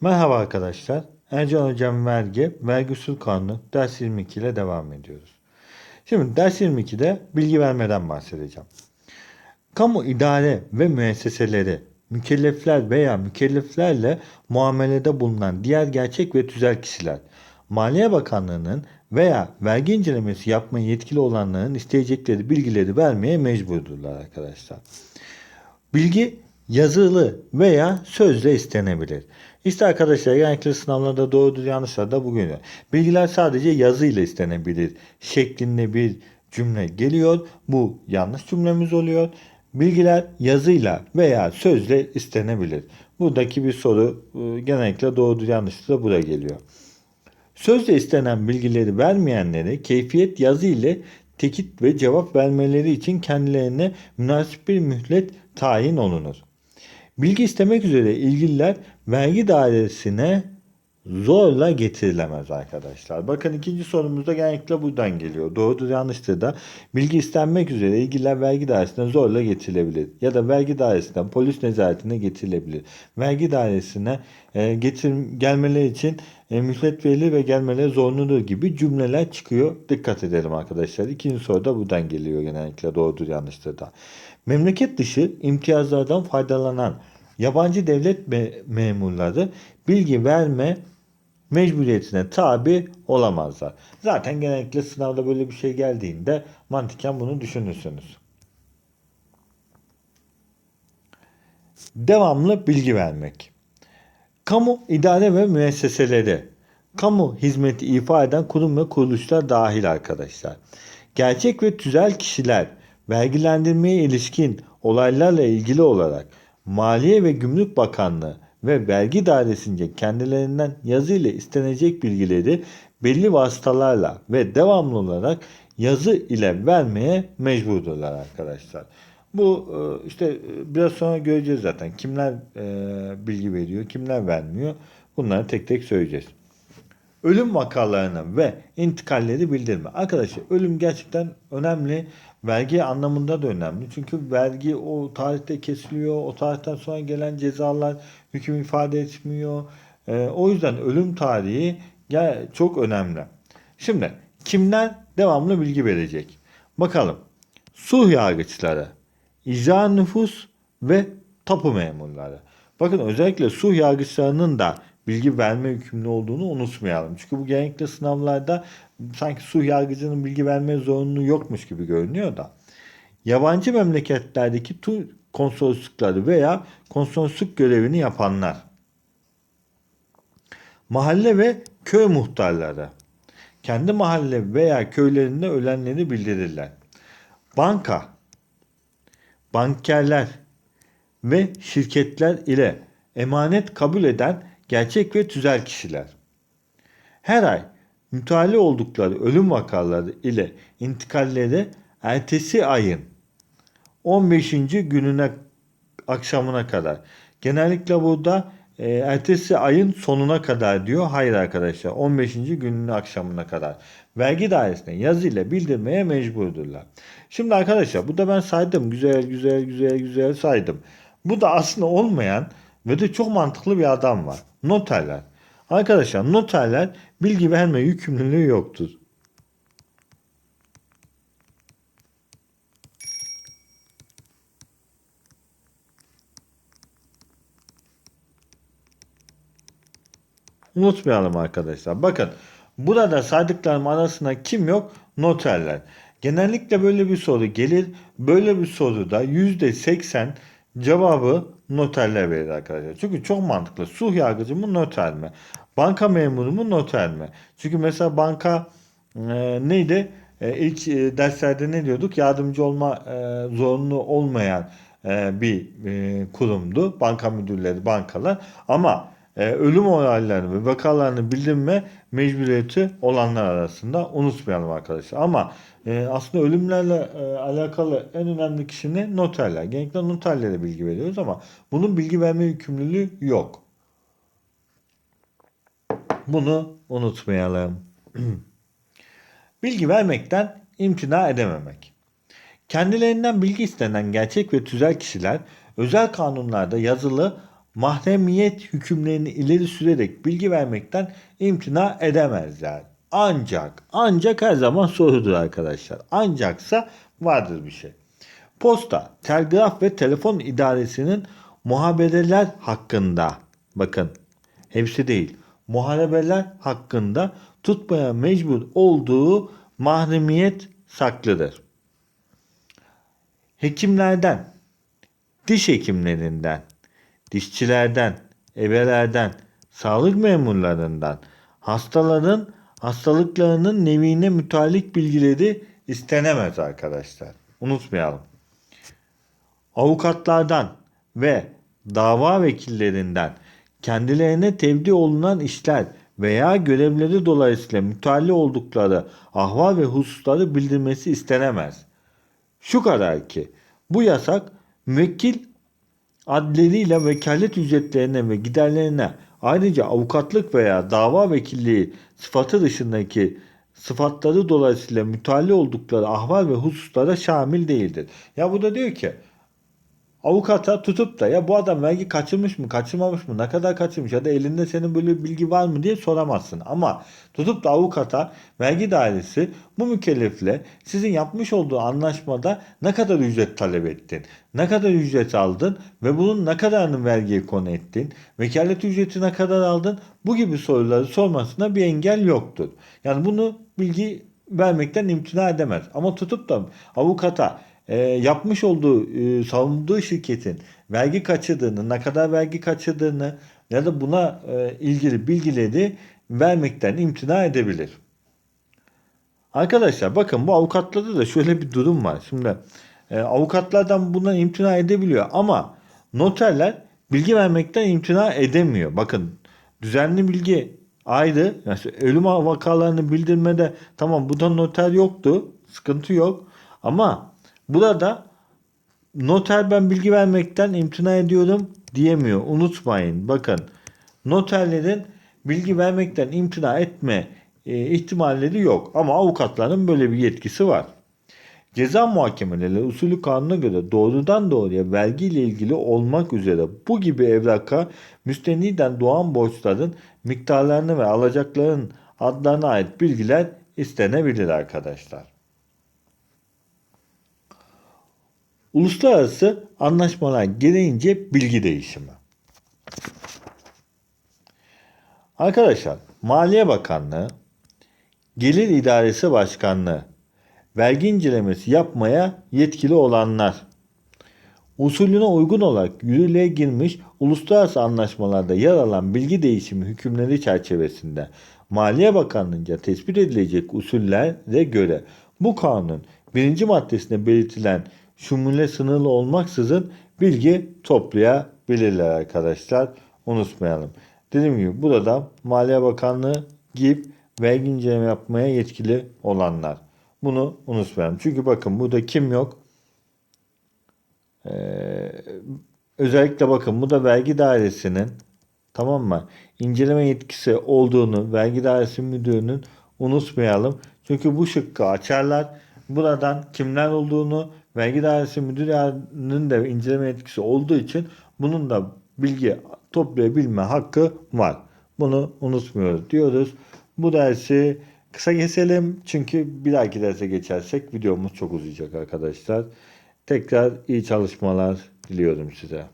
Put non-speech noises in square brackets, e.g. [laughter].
Merhaba arkadaşlar. Ercan Hocam Vergi, Vergi Usul Kanunu ders 22 ile devam ediyoruz. Şimdi ders 22'de bilgi vermeden bahsedeceğim. Kamu idare ve müesseseleri, mükellefler veya mükelleflerle muamelede bulunan diğer gerçek ve tüzel kişiler, Maliye Bakanlığı'nın veya vergi incelemesi yapmaya yetkili olanların isteyecekleri bilgileri vermeye mecburdurlar arkadaşlar. Bilgi yazılı veya sözle istenebilir. İşte arkadaşlar genellikle sınavlarda doğrudur yanlışlar da bugün. Bilgiler sadece yazıyla istenebilir şeklinde bir cümle geliyor. Bu yanlış cümlemiz oluyor. Bilgiler yazıyla veya sözle istenebilir. Buradaki bir soru e, genellikle doğrudur yanlıştır da buraya geliyor. Sözle istenen bilgileri vermeyenlere keyfiyet yazı ile tekit ve cevap vermeleri için kendilerine münasip bir mühlet tayin olunur. Bilgi istemek üzere ilgililer vergi dairesine zorla getirilemez arkadaşlar. Bakın ikinci sorumuzda genellikle buradan geliyor. Doğrudur yanlıştır da bilgi istenmek üzere ilgililer vergi dairesine zorla getirilebilir. Ya da vergi dairesinden polis nezaretine getirilebilir. Vergi dairesine e, getir, gelmeleri için e, mühlet verilir ve gelmeleri zorunludur gibi cümleler çıkıyor. Dikkat edelim arkadaşlar. İkinci soru da buradan geliyor genellikle doğrudur yanlıştır da. Memleket dışı imtiyazlardan faydalanan yabancı devlet me- memurları bilgi verme mecburiyetine tabi olamazlar. Zaten genellikle sınavda böyle bir şey geldiğinde mantıken bunu düşünürsünüz. Devamlı bilgi vermek. Kamu idare ve müesseseleri, kamu hizmeti ifa eden kurum ve kuruluşlar dahil arkadaşlar. Gerçek ve tüzel kişiler vergilendirmeye ilişkin olaylarla ilgili olarak Maliye ve Gümrük Bakanlığı ve vergi dairesince kendilerinden yazıyla istenecek bilgileri belli vasıtalarla ve devamlı olarak yazı ile vermeye mecburdurlar arkadaşlar. Bu e, işte e, biraz sonra göreceğiz zaten. Kimler e, bilgi veriyor, kimler vermiyor. Bunları tek tek söyleyeceğiz. Ölüm vakalarını ve intikalleri bildirme. Arkadaşlar ölüm gerçekten önemli. Vergi anlamında da önemli. Çünkü vergi o tarihte kesiliyor. O tarihten sonra gelen cezalar hüküm ifade etmiyor. Ee, o yüzden ölüm tarihi çok önemli. Şimdi kimler devamlı bilgi verecek? Bakalım. Sulh yargıçları, icra nüfus ve tapu memurları. Bakın özellikle sulh yargıçlarının da bilgi verme yükümlü olduğunu unutmayalım. Çünkü bu genellikle sınavlarda sanki sulh yargıcının bilgi verme zorunluluğu yokmuş gibi görünüyor da. Yabancı memleketlerdeki Türk konsoloslukları veya konsolosluk görevini yapanlar. Mahalle ve köy muhtarları. Kendi mahalle veya köylerinde ölenleri bildirirler. Banka, bankerler ve şirketler ile emanet kabul eden gerçek ve tüzel kişiler. Her ay mütealli oldukları ölüm vakaları ile intikalleri ertesi ayın 15. gününe akşamına kadar. Genellikle burada e, ertesi ayın sonuna kadar diyor. Hayır arkadaşlar 15. günün akşamına kadar. Vergi dairesine yazıyla bildirmeye mecburdurlar. Şimdi arkadaşlar bu da ben saydım. Güzel güzel güzel güzel saydım. Bu da aslında olmayan ve de çok mantıklı bir adam var. Noterler. Arkadaşlar noterler bilgi verme yükümlülüğü yoktur. Unutmayalım arkadaşlar. Bakın burada saydıklarım arasında kim yok? Noterler. Genellikle böyle bir soru gelir. Böyle bir soruda %80 cevabı noterler verir arkadaşlar. Çünkü çok mantıklı. Sulh yargıcı mı noter mi? Banka memuru mu noter mi? Çünkü mesela banka e, neydi? E, ilk e, derslerde ne diyorduk? Yardımcı olma e, zorunlu olmayan e, bir e, kurumdu. Banka müdürleri, bankalar. Ama e, ölüm olaylarını ve vakalarını bildirme mecburiyeti olanlar arasında unutmayalım arkadaşlar. Ama e, aslında ölümlerle e, alakalı en önemli kişi ne? Noterler. Genellikle noterlere bilgi veriyoruz ama bunun bilgi verme yükümlülüğü yok. Bunu unutmayalım. [clears throat] bilgi vermekten imtina edememek. Kendilerinden bilgi istenen gerçek ve tüzel kişiler özel kanunlarda yazılı mahremiyet hükümlerini ileri sürerek bilgi vermekten imtina edemezler. Ancak, ancak her zaman sorudur arkadaşlar. Ancaksa vardır bir şey. Posta, telgraf ve telefon idaresinin muhabereler hakkında, bakın hepsi değil, muharebeler hakkında tutmaya mecbur olduğu mahremiyet saklıdır. Hekimlerden, diş hekimlerinden, dişçilerden, ebelerden, sağlık memurlarından, hastaların hastalıklarının nevine mütalik bilgileri istenemez arkadaşlar. Unutmayalım. Avukatlardan ve dava vekillerinden kendilerine tevdi olunan işler veya görevleri dolayısıyla mütealli oldukları ahval ve hususları bildirmesi istenemez. Şu kadar ki bu yasak müvekkil adleriyle vekalet ücretlerine ve giderlerine ayrıca avukatlık veya dava vekilliği sıfatı dışındaki sıfatları dolayısıyla mütealli oldukları ahval ve hususlara şamil değildir. Ya burada diyor ki avukata tutup da ya bu adam vergi kaçırmış mı kaçırmamış mı ne kadar kaçırmış ya da elinde senin böyle bilgi var mı diye soramazsın. Ama tutup da avukata vergi dairesi bu mükellefle sizin yapmış olduğu anlaşmada ne kadar ücret talep ettin, ne kadar ücret aldın ve bunun ne kadarını vergiye konu ettin, vekalet ücreti ne kadar aldın bu gibi soruları sormasına bir engel yoktur. Yani bunu bilgi vermekten imtina edemez. Ama tutup da avukata e, yapmış olduğu, e, savunduğu şirketin vergi kaçırdığını, ne kadar vergi kaçırdığını ya da buna e, ilgili bilgileri vermekten imtina edebilir. Arkadaşlar bakın bu avukatlarda da şöyle bir durum var. Şimdi e, avukatlardan bundan imtina edebiliyor ama noterler bilgi vermekten imtina edemiyor. Bakın düzenli bilgi ayrı. Yani ölüm vakalarını bildirmede tamam bu da noter yoktu. Sıkıntı yok. Ama Burada noter ben bilgi vermekten imtina ediyorum diyemiyor. Unutmayın. Bakın noterlerin bilgi vermekten imtina etme e, ihtimalleri yok. Ama avukatların böyle bir yetkisi var. Ceza muhakemeleri usulü kanuna göre doğrudan doğruya vergi ile ilgili olmak üzere bu gibi evraka müsteniden doğan borçların miktarlarını ve alacakların adlarına ait bilgiler istenebilir arkadaşlar. Uluslararası anlaşmalar gereğince bilgi değişimi. Arkadaşlar Maliye Bakanlığı, Gelir İdaresi Başkanlığı, vergi incelemesi yapmaya yetkili olanlar, usulüne uygun olarak yürürlüğe girmiş uluslararası anlaşmalarda yer alan bilgi değişimi hükümleri çerçevesinde Maliye Bakanlığı'nca tespit edilecek usullere göre bu kanun birinci maddesinde belirtilen şumule sınırlı olmaksızın bilgi toplayabilirler arkadaşlar. Unutmayalım. Dediğim gibi burada Maliye Bakanlığı GİP vergi inceleme yapmaya yetkili olanlar. Bunu unutmayalım. Çünkü bakın burada kim yok? Ee, özellikle bakın bu da vergi dairesinin tamam mı? İnceleme yetkisi olduğunu vergi dairesi müdürünün unutmayalım. Çünkü bu şıkkı açarlar. Buradan kimler olduğunu vergi dairesi müdürünün de inceleme etkisi olduğu için bunun da bilgi toplayabilme hakkı var. Bunu unutmuyoruz diyoruz. Bu dersi kısa keselim çünkü bir dahaki derse geçersek videomuz çok uzayacak arkadaşlar. Tekrar iyi çalışmalar diliyorum size.